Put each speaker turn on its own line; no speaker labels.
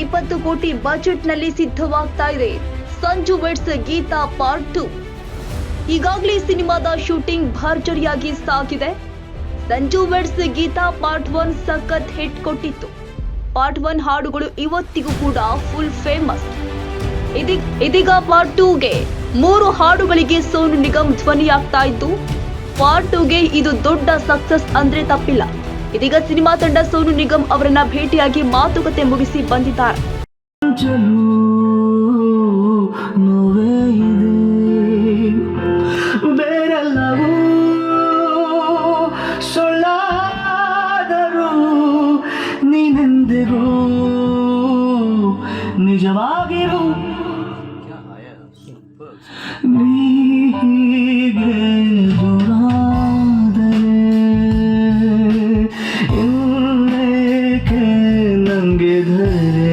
ಇಪ್ಪತ್ತು ಕೋಟಿ ಬಜೆಟ್ನಲ್ಲಿ ಸಿದ್ಧವಾಗ್ತಾ ಇದೆ. Sanju weds Geeta part two. ಈಗಾಗಲೇ ಸಿನಿಮಾದ ಶೂಟಿಂಗ್ ಭರ್ಜರಿಯಾಗಿ ಸಾಗಿದೆ. Sanju weds Geeta part one ಸಖತ್ ಹಿಟ್ ಕೊಟ್ಟಿತ್ತು. ಪಾರ್ಟ್ ಒನ್ ಹಾಡುಗಳು ಇವತ್ತಿಗೂ ಕೂಡ ಫುಲ್ ಫೇಮಸ್. ಇದೀಗ ಪಾರ್ಟ್ ಟೂಗೆ ಮೂರು ಹಾಡುಗಳಿಗೆ ಸೋನು ನಿಗಮ್ ಧ್ವನಿಯಾಗ್ತಾ ಇದ್ದು, ಪಾರ್ಟ್ ಟೂಗೆ ಇದು ದೊಡ್ಡ ಸಕ್ಸಸ್ ಅಂದ್ರೆ ತಪ್ಪಿಲ್ಲ. ಇದೀಗ ಸಿನಿಮಾ ತಂಡ ಸೋನು ನಿಗಮ್ ಅವರನ್ನ ಭೇಟಿಯಾಗಿ ಮಾತುಕತೆ ಮುಗಿಸಿ ಬಂದಿದ್ದಾರೆ
ಚಲು ನೋವೇ ಇದೆ ಬೇರೆಲ್ಲವೂ ಸುಳ್ಳಾದರೂ ನೀನೆಂದಿಗೂ ನಿಜವಾಗಿರು ನೀ günleri